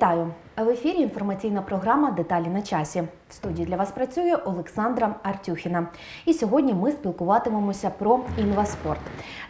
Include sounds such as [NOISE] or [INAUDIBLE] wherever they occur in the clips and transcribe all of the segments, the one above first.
Вітаю! В ефірі інформаційна програма Деталі на часі. В студії для вас працює Олександра Артюхіна. І сьогодні ми спілкуватимемося про інваспорт.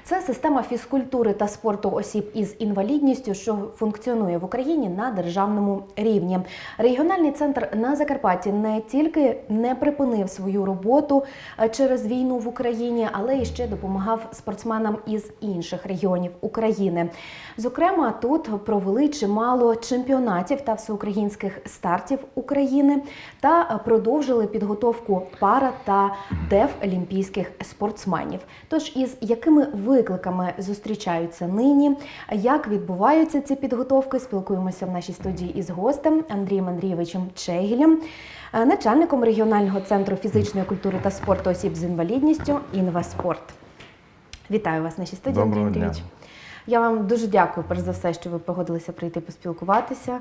Це система фізкультури та спорту осіб із інвалідністю, що функціонує в Україні на державному рівні. Регіональний центр на Закарпатті не тільки не припинив свою роботу е, через війну в Україні, але і ще допомагав спортсменам із інших регіонів України. Зокрема, тут провели чимало чемпіонатів та всеукраїнських стартів України та продовжили підготовку пара та деф-олімпійських спортсменів. Тож із якими викликами зустрічаються нині, як відбуваються ці підготовки, спілкуємося в нашій студії із гостем Андрієм Андрійовичем Чегілем, начальником регіонального центру фізичної культури та спорту осіб з інвалідністю Інваспорт. Вітаю вас в нашій студії, Андрій. Андрійович. Я вам дуже дякую, перш за все, що ви погодилися прийти поспілкуватися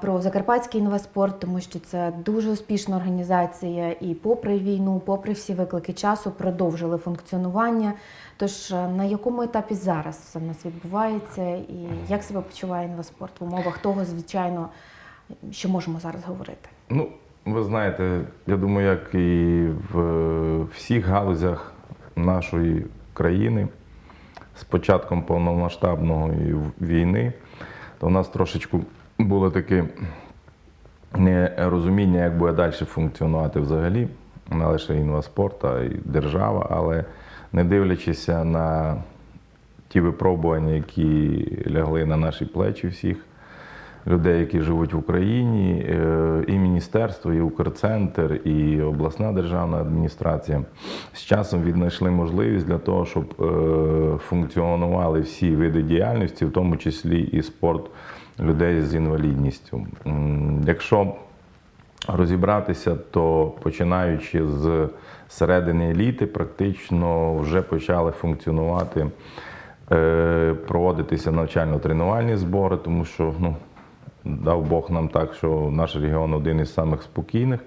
про Закарпатський інваспорт, тому що це дуже успішна організація, і попри війну, попри всі виклики часу, продовжили функціонування. Тож е, на якому етапі зараз все в нас відбувається, і як себе почуває інваспорт в умовах того, звичайно, що можемо зараз говорити? Ну, ви знаєте, я думаю, як і в всіх галузях нашої країни з початком повномасштабної війни, то в нас трошечку було таке нерозуміння, як буде далі функціонувати взагалі, не лише інваспорт, а й держава, але не дивлячись на ті випробування, які лягли на наші плечі всіх людей, які живуть в Україні, е, і міністерство, і Укрцентр, і обласна державна адміністрація з часом віднайшли можливість для того, щоб е, функціонували всі види діяльності, в тому числі і спорт людей з інвалідністю. Якщо розібратися, то починаючи з середини літи, практично вже почали функціонувати, е, проводитися навчально-тренувальні збори, тому що ну, дав Бог нам так, що наш регіон один із самих спокійних.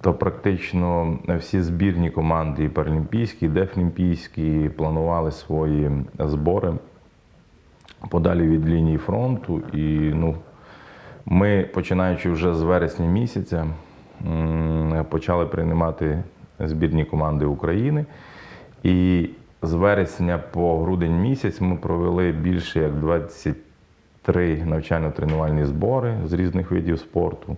То практично всі збірні команди, і паралімпійські, і дефлімпійські, планували свої збори подалі від лінії фронту. І ну, ми, починаючи вже з вересня місяця, почали приймати збірні команди України. І з вересня по грудень місяць ми провели більше як 23 навчально-тренувальні збори з різних видів спорту,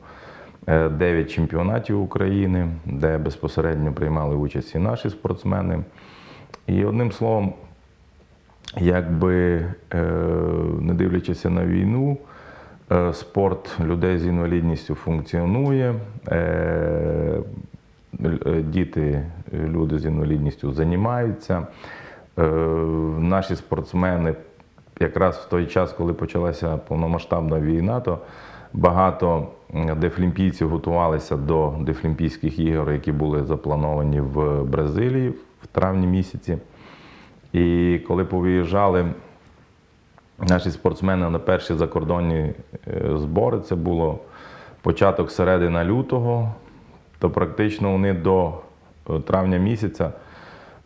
9 чемпіонатів України, де безпосередньо приймали участь і наші спортсмени. І одним словом, якби е, не дивлячись на війну, е, спорт людей з інвалідністю функціонує. е, е, Діти, е, люди з інвалідністю займаються. Е, Наші спортсмени, якраз в той час, коли почалася повномасштабна війна, то багато дефлімпійців готувалися до дефлімпійських ігор, які були заплановані в Бразилії в травні місяці. І коли повиїжджали наші спортсмени на перші закордонні е, збори, це було початок середина лютого, то практично вони до е, травня місяця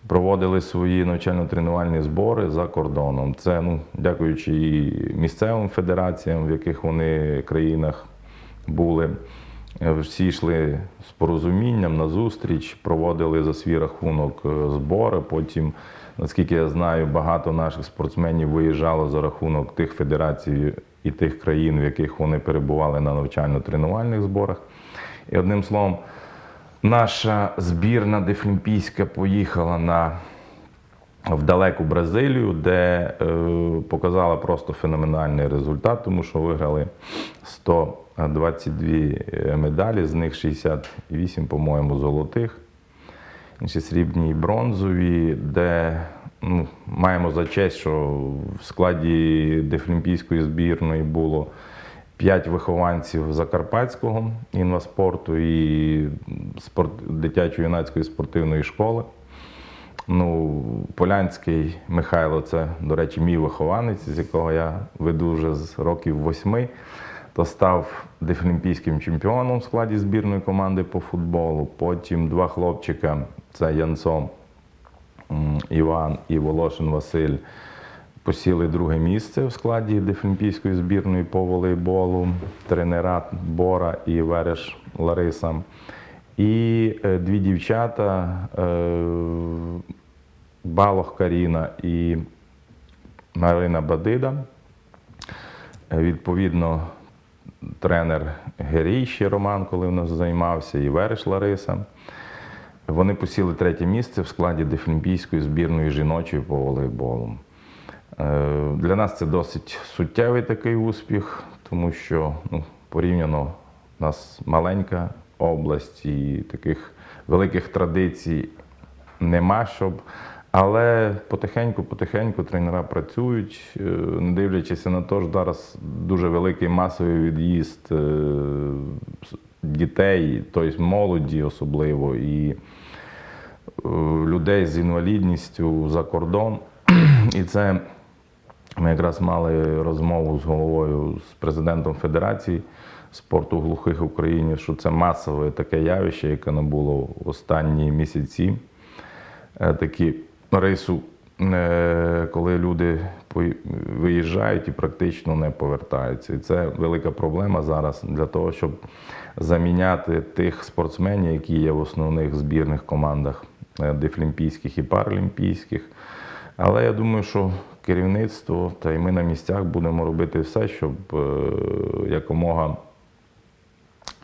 проводили свої навчально-тренувальні збори за кордоном. Це ну, дякуючи і місцевим федераціям, в яких вони країнах були. Е, Всі йшли з порозумінням на зустріч, проводили за свій рахунок е, збори. Потім, наскільки я знаю, багато наших спортсменів виїжджало за рахунок тих федерацій і тих країн, в яких вони перебували на навчально-тренувальних зборах. І одним словом, наша збірна дефлімпійська поїхала на в далеку Бразилію, де е, показала просто феноменальний результат, тому що виграли 122 медалі, з них 68, по-моєму, золотих, інші срібні і бронзові, де ну, маємо за честь, що в складі дефлімпійської збірної було п'ять вихованців Закарпатського інваспорту і спорт, дитячо-юнацької спортивної школи. Ну, Полянський Михайло, це, до речі, мій вихованець, з якого я веду вже з років восьми, то став дефлімпійським чемпіоном в складі збірної команди по футболу. Потім два хлопчика це Янцо м, Іван і Волошин Василь. Посіли друге місце в складі Дефлімпійської збірної по волейболу, тренера Бора і Вереш Лариса. І е, дві дівчата е, Балох Каріна і Марина Бадида. Е, Відповідно, тренер Герій Роман, коли в нас займався, і Вереш Лариса. Вони посіли третє місце в складі Дефлімпійської збірної жіночої по волейболу. Е, Для нас це досить суттєвий такий успіх, тому що ну, порівняно у нас маленька область і таких великих традицій нема, щоб. Але потихеньку-потихеньку тренера працюють, е, не дивлячись на те, що зараз дуже великий масовий від'їзд е, дітей, тобто молоді особливо, і людей з інвалідністю за кордон. [CLEARS THROAT] І це ми якраз мали розмову з головою, з президентом Федерації спорту глухих в Україні, що це масове таке явище, яке не було в останні місяці. Е, Такі рейсу, е, коли люди виїжджають і практично не повертаються. І це велика проблема зараз для того, щоб заміняти тих спортсменів, які є в основних збірних командах е, дефлімпійських і паралімпійських. Але я думаю, що керівництво та й ми на місцях будемо робити все, щоб е, якомога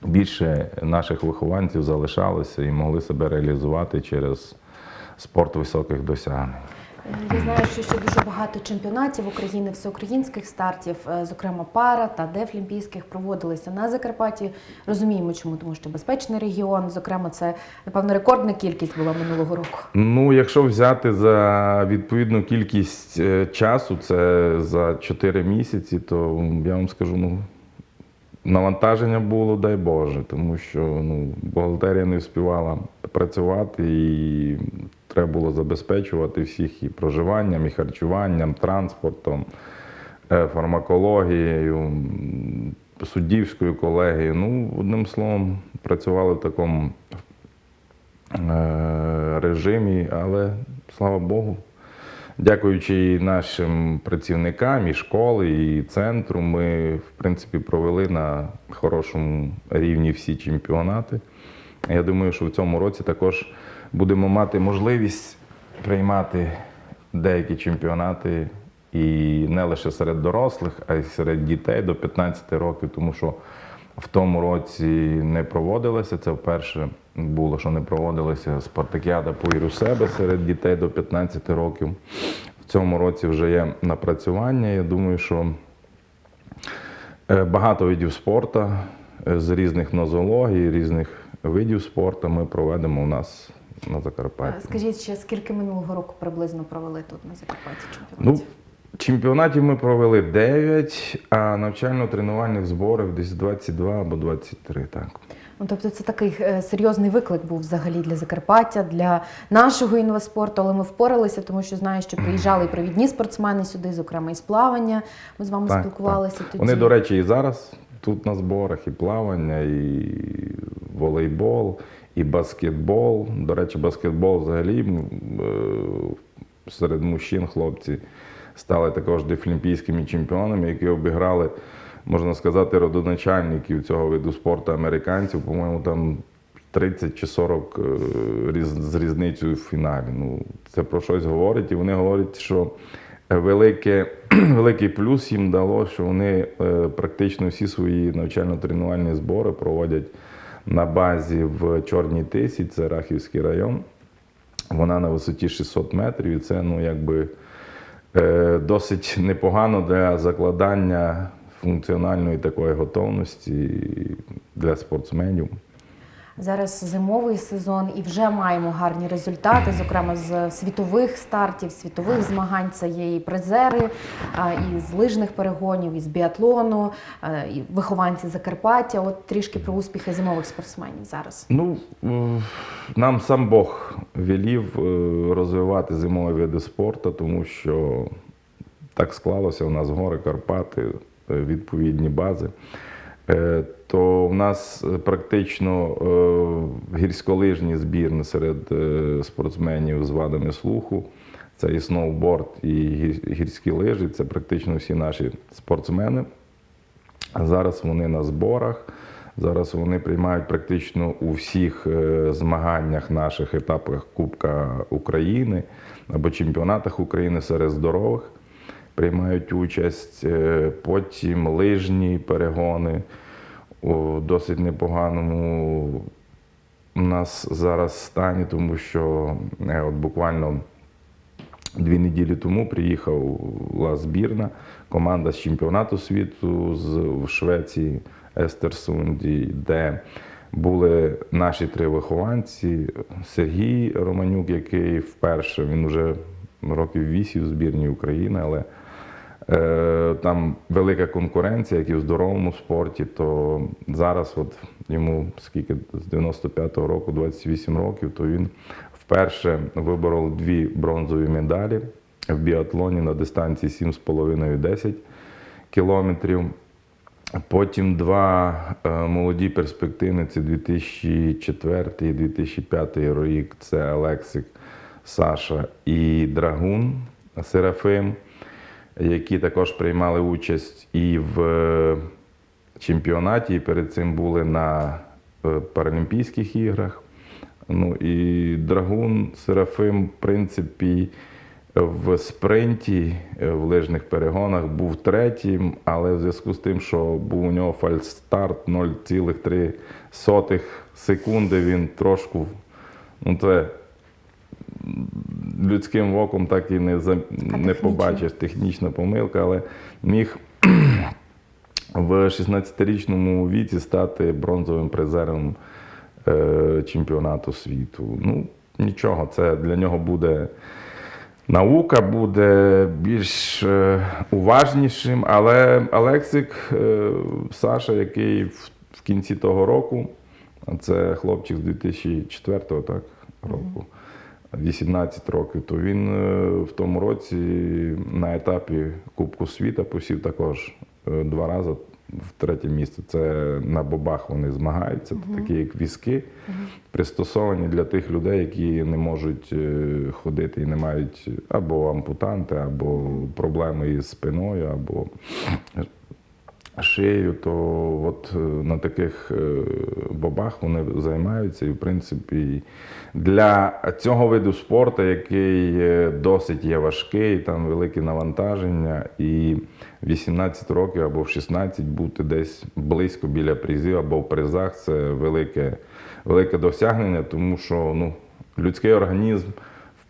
більше наших вихованців залишалося і могли себе реалізувати через спорт високих досягнень. Я знаю, що ще дуже багато чемпіонатів України, всеукраїнських стартів, е, зокрема пара та дефлімпійських, проводилися на Закарпатті. Розуміємо, чому, тому що безпечний регіон. Зокрема, це напевно рекордна кількість була минулого року. Ну, якщо взяти за відповідну кількість е, часу, це за 4 місяці, то я вам скажу, ну, навантаження було, дай Боже, тому що ну, бухгалтерія не вспівала працювати і треба було забезпечувати всіх і проживанням, і харчуванням, транспортом, е, фармакологією, суддівською колегією. Ну, одним словом, працювали в такому е, режимі, але слава Богу. Дякуючи і нашим працівникам, і школи, і центру, ми, в принципі, провели на хорошому рівні всі чемпіонати. Я думаю, що в цьому році також будемо мати можливість приймати деякі чемпіонати і не лише серед дорослих, а й серед дітей до 15 років, тому що в тому році не проводилося. Це вперше було, що не проводилася спартакіада по себе серед дітей до 15 років. В цьому році вже є напрацювання. Я думаю, що е, багато видів спорту е, з різних нозологій, різних видів спорту ми проведемо у нас на Закарпатті. Скажіть ще, скільки минулого року приблизно провели тут на Закарпатті Ну, чемпіонатів? чемпіонатів ми провели 9, а навчально-тренувальних зборів десь 22 або 23, так. Ну, тобто це такий е, серйозний виклик був взагалі для Закарпаття, для нашого інваспорту, але ми впоралися, тому що знаю, що приїжджали і провідні спортсмени сюди, зокрема із плавання. Ми з вами Так, спілкувалися тоді. Вони, до речі, і зараз тут на зборах, і плавання, і волейбол, і баскетбол. До речі, баскетбол взагалі е, серед мужчин хлопці стали також дефлімпійськими чемпіонами, які обіграли, можна сказати, родоначальників цього виду спорту американців. По-моєму, там 30 чи 40 е, з різницею в фіналі. Ну, це про щось говорить, і вони говорять, що велике, [CLEARS THROAT] великий плюс їм дало, що вони е, практично всі свої навчально-тренувальні збори проводять на базі в Чорній Тисі, це Рахівський район. Вона на висоті 600 метрів, і це ну, якби, е, досить непогано для закладання функціональної такої готовності для спортсменів. Зараз зимовий сезон і вже маємо гарні результати, зокрема з світових стартів, світових змагань. Це є і призери, і з лижних перегонів, і з біатлону, і вихованці Закарпаття. От трішки про успіхи зимових спортсменів зараз. Ну, е, нам сам Бог велів е, розвивати зимові види спорту, тому що так склалося у нас гори Карпати, е, відповідні бази. Е, То в нас е, практично е, гірськолижні збірні серед спортсменів з вадами слуху. Це і сноуборд, і гірські лижі, це практично всі наші спортсмени. Зараз вони на зборах. Зараз вони приймають практично у всіх змаганнях наших етапах Кубка України або чемпіонатах України серед здорових. Приймають участь е, потім лижні перегони у досить непоганому у нас зараз стані, тому що е, от буквально Дві неділі тому приїхала збірна команда з чемпіонату світу з, в Швеції Естерсунді, де були наші три вихованці. Сергій Романюк, який вперше, він вже років вісім в збірній України, але там велика конкуренція, як і в здоровому спорті, то зараз от йому скільки з 95-го року, 28 років, то він вперше виборов дві бронзові медалі в біатлоні на дистанції 7,5-10 кілометрів. Потім два е, молоді перспективниці 2004 і 2005 рік це Олексик Саша і Драгун Серафим, які також приймали участь і в е, чемпіонаті, і перед цим були на е, Паралімпійських іграх. Ну і Драгун Серафим, в принципі, в спринті е, в лижних перегонах був третім, але в зв'язку з тим, що був у нього фальстарт 0,3 секунди, він трошку, ну це людським оком так і не, за, не побачиш. Технічна помилка, але міг в 16-річному віці стати бронзовим призером е, чемпіонату світу. Ну, нічого, це для нього буде наука, буде більш е, уважнішим. Але Алексик е, Саша, який в, в кінці того року, це хлопчик з 2004 так, року. 18 років, то він е, в тому році на етапі Кубку світа посів також е, два рази в третє місце. Це на бобах вони змагаються, такі як візки, пристосовані для тих людей, які не можуть е, ходити і не мають або ампутанти, або проблеми із спиною, або шиєю, то от е, на таких е, бобах вони займаються. І, в принципі, для цього виду спорту, який е, досить є важкий, там велике навантаження, і 18 років або в 16 бути десь близько біля призів або в призах це велике, велике досягнення, тому що ну, людський організм.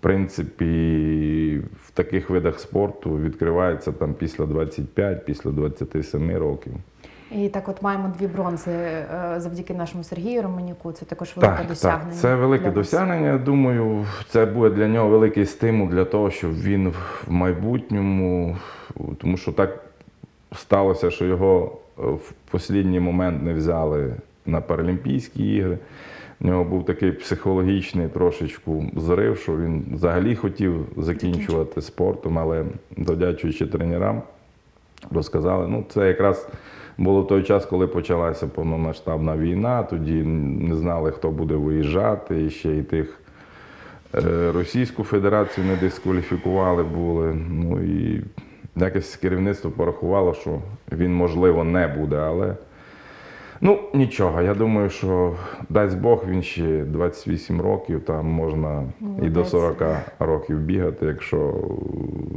Принципі, в таких видах спорту відкривається там після 25, після 27 років. І так, от маємо дві бронзи е, завдяки нашому Сергію Романюку. Це також велике Так, досягнення. так, це велике досягнення. Я думаю, це буде для нього великий стимул для того, щоб він в майбутньому, тому що так сталося, що його е, в останній момент не взяли на Паралімпійські ігри. У нього був такий психологічний трошечку зрив, що він взагалі хотів закінчувати спортом, але завдячуючи тренерам, розказали. Ну, це якраз було той час, коли почалася повномасштабна війна. Тоді не знали, хто буде виїжджати, і ще й тих е, Російську Федерацію не дискваліфікували були. Ну і якось керівництво порахувало, що він, можливо, не буде, але. Ну, нічого, я думаю, що дасть Бог, він ще 28 років, там можна і до Молодець. 40 років бігати, якщо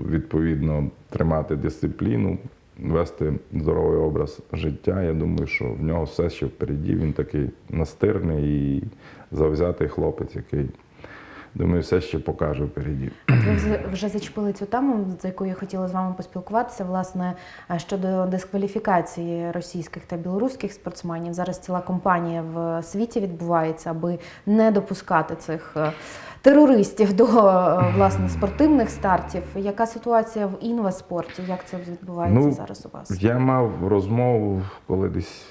відповідно тримати дисципліну, вести здоровий образ життя. Я думаю, що в нього все ще впереді. Він такий настирний і завзятий хлопець, який, думаю, все ще покаже впереді. От ви вже- зачепили цю тему, за яку я хотіла з вами поспілкуватися, власне, щодо дискваліфікації російських та білоруських спортсменів. Зараз ціла кампанія в світі відбувається, аби не допускати цих е, терористів до е, власне спортивних стартів. Яка ситуація в інваспорті? Як це відбувається Ну, зараз у вас? Я мав розмову, коли десь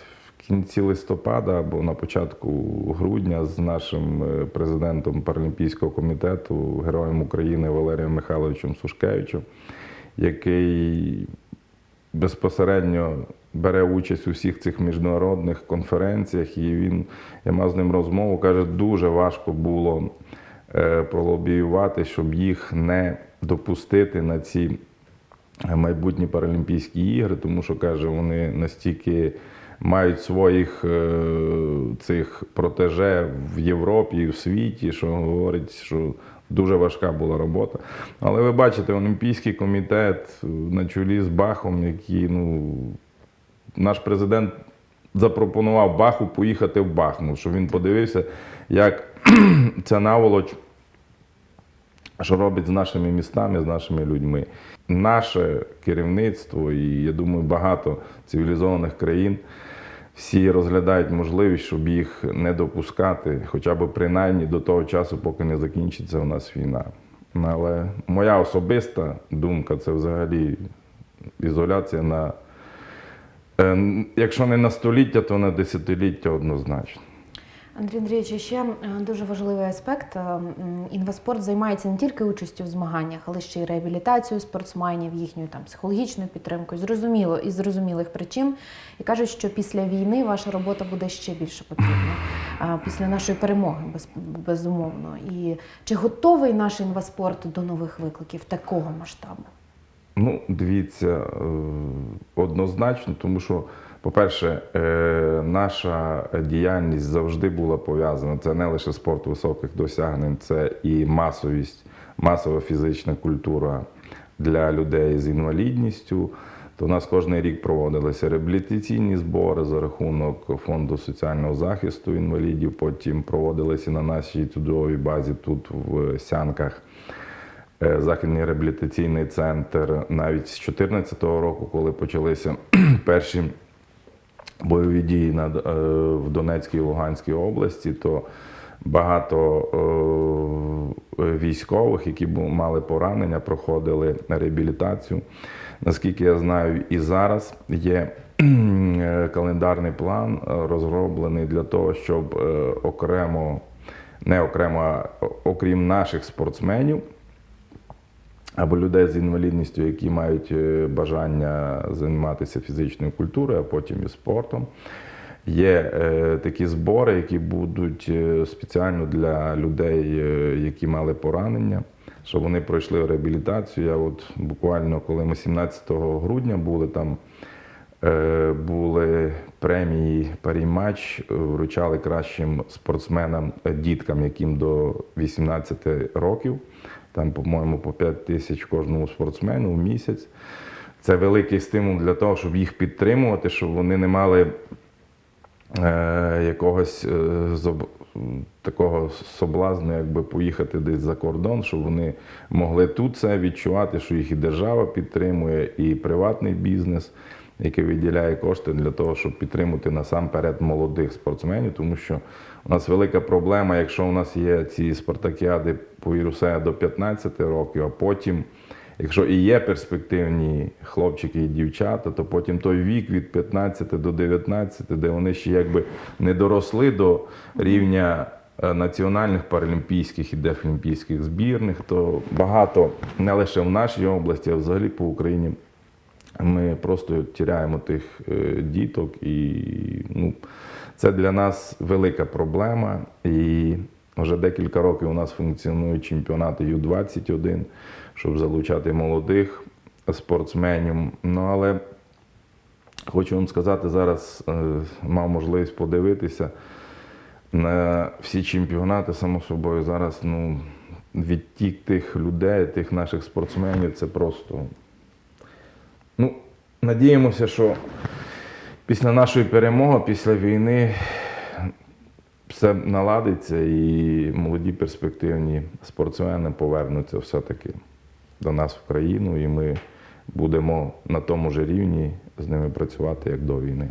кінці листопада або на початку грудня з нашим е, президентом Паралімпійського комітету, героєм України Валерієм Михайловичем Сушкевичем, який безпосередньо бере участь у всіх цих міжнародних конференціях. І він, я мав з ним розмову, каже, дуже важко було е, пролобіювати, щоб їх не допустити на ці майбутні Паралімпійські ігри, тому що каже, вони настільки мають своїх е, цих протеже в Європі і в світі, що говорить, що дуже важка була робота. Але ви бачите, Олімпійський комітет на чолі з Бахом, який ну, наш президент запропонував Баху поїхати в Бахмут, щоб він подивився, як [CLEARS THROAT] ця наволоч що робить з нашими містами, з нашими людьми. Наше керівництво, і я думаю, багато цивілізованих країн всі розглядають можливість, щоб їх не допускати, хоча б принаймні до того часу, поки не закінчиться у нас війна. Але моя особиста думка це взагалі ізоляція на, е, якщо не на століття, то на десятиліття однозначно. Андрій Андрійович, ще е, дуже важливий аспект. Е, Інваспорт займається не тільки участю в змаганнях, але ще й реабілітацією спортсменів, їхньою там психологічною підтримкою. Зрозуміло, із зрозумілих причин. І кажуть, що після війни ваша робота буде ще більше потрібна. е, Після нашої перемоги, без, безумовно. І чи готовий наш інваспорт до нових викликів такого масштабу? Ну, дивіться, однозначно, тому що, по-перше, е, наша діяльність завжди була пов'язана. Це не лише спорт високих досягнень, це і масовість, масова фізична культура для людей з інвалідністю. То у нас кожен рік проводилися реабілітаційні збори за рахунок фонду соціального захисту інвалідів. Потім проводилися на нашій чудовій базі тут в Сянках. Е, Західний реабілітаційний центр навіть з 2014 року, коли почалися [CLEARS THROAT] перші бойові дії е, в Донецькій і Луганській області, то багато е, військових, які мали поранення, проходили реабілітацію. Наскільки я знаю, і зараз є е, календарний план розроблений для того, щоб окремо, не окремо, окрім наших спортсменів, або людей з інвалідністю, які мають е, бажання займатися фізичною культурою, а потім і спортом. Є е, такі збори, які будуть е, спеціально для людей, е, які мали поранення, щоб вони пройшли реабілітацію. Я от буквально, коли ми 17 грудня були там, були премії Парі-матч, е, вручали кращим спортсменам, діткам, яким до 18 років. Там, по-моєму, по 5 тисяч кожному спортсмену в місяць. Це великий стимул для того, щоб їх підтримувати, щоб вони не мали е, якогось е, зоб- такого соблазну, якби поїхати десь за кордон, щоб вони могли тут це відчувати, що їх і держава підтримує, і приватний бізнес, який виділяє кошти для того, щоб підтримати насамперед молодих спортсменів, тому що у нас велика проблема, якщо у нас є ці спартакіади по Ірусея до 15 років, а потім. Якщо і є перспективні хлопчики і дівчата, то потім той вік від 15 до 19, де вони ще якби не доросли до рівня е, національних паралімпійських і дефлімпійських збірних, то багато не лише в нашій області, а взагалі по Україні ми просто тіряємо тих е, діток, і ну, це для нас велика проблема. І вже декілька років у нас функціонують чемпіонати Ю-21, щоб залучати молодих спортсменів. Ну але хочу вам сказати, зараз е, мав можливість подивитися на всі чемпіонати, само собою, зараз ну, відтік тих людей, тих наших спортсменів, це просто. Ну, надіємося, що після нашої перемоги, після війни все наладиться і молоді перспективні спортсмени повернуться все-таки до нас в країну, і ми будемо на тому ж рівні з ними працювати, як до війни.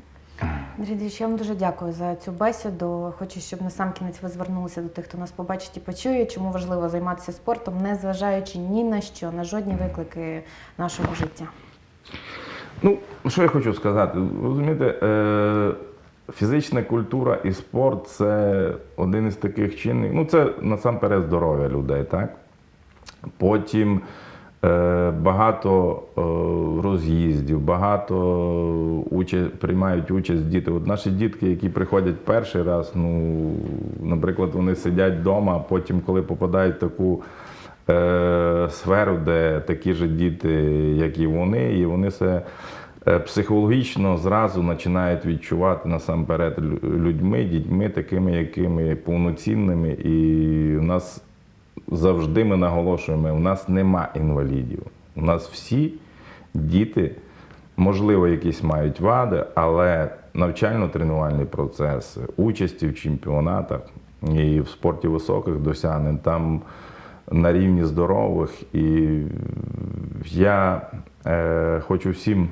Андрій Андрійович, я вам дуже дякую за цю бесіду. Хочу, щоб на сам кінець ви звернулися до тих, хто нас побачить і почує, чому важливо займатися спортом, не зважаючи ні на що, на жодні виклики нашого життя. Ну, що я хочу сказати? Розумієте, е, фізична культура і спорт це один із таких чинників. Ну, це насамперед здоров'я людей, так? Потім Е, Багато е, роз'їздів, багато уча- приймають участь діти. От наші дітки, які приходять перший раз, ну, наприклад, вони сидять вдома, а потім, коли попадають в таку сферу, де такі ж діти, як і вони, і вони це е, психологічно зразу починають відчувати насамперед людьми, дітьми, такими, якими повноцінними. І в нас завжди ми наголошуємо, у нас нема інвалідів. У нас всі діти, можливо, якісь мають вади, але навчально-тренувальний процес, участі в чемпіонатах і в спорті високих досягнень там на рівні здорових. І я е, хочу всім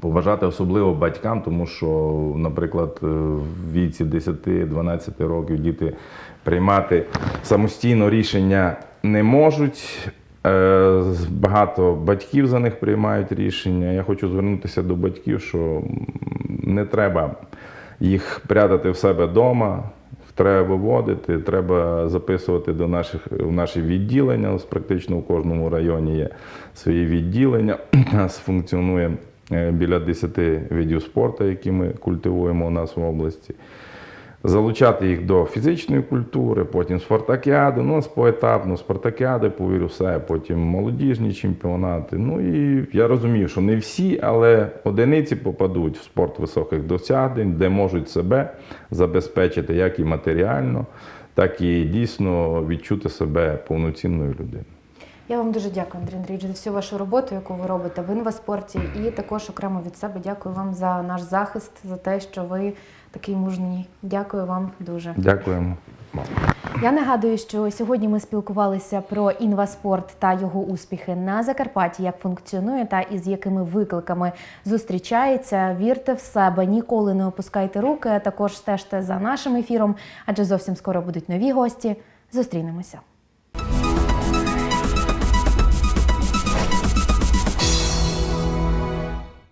Побажати особливо батькам, тому що, наприклад, е, в віці 10-12 років діти приймати самостійно рішення не можуть. Е, Багато батьків за них приймають рішення. Я хочу звернутися до батьків, що не треба їх прятати в себе вдома. Треба виводити, треба записувати до наших в наші відділення. Практично у кожному районі є свої відділення. [CLEARS THROAT] У нас функціонує е, біля 10 видів спорту, які ми культивуємо у нас в області. Залучати їх до фізичної культури, потім спартакіади, ну, поетапно спартакіади, повірю, все, потім молодіжні чемпіонати. Ну і я розумію, що не всі, але одиниці попадуть в спорт високих досягнень, де можуть себе забезпечити як і матеріально, так і дійсно відчути себе повноцінною людиною. Я вам дуже дякую, Андрій Андрійович, за всю вашу роботу, яку ви робите в інваспорті. І також окремо від себе дякую вам за наш захист, за те, що ви такий мужній. Дякую вам дуже. Дякуємо. Я нагадую, що сьогодні ми спілкувалися про інваспорт та його успіхи на Закарпатті, як функціонує та із якими викликами зустрічається. Вірте в себе, ніколи не опускайте руки. а Також стежте за нашим ефіром, адже зовсім скоро будуть нові гості. Зустрінемося.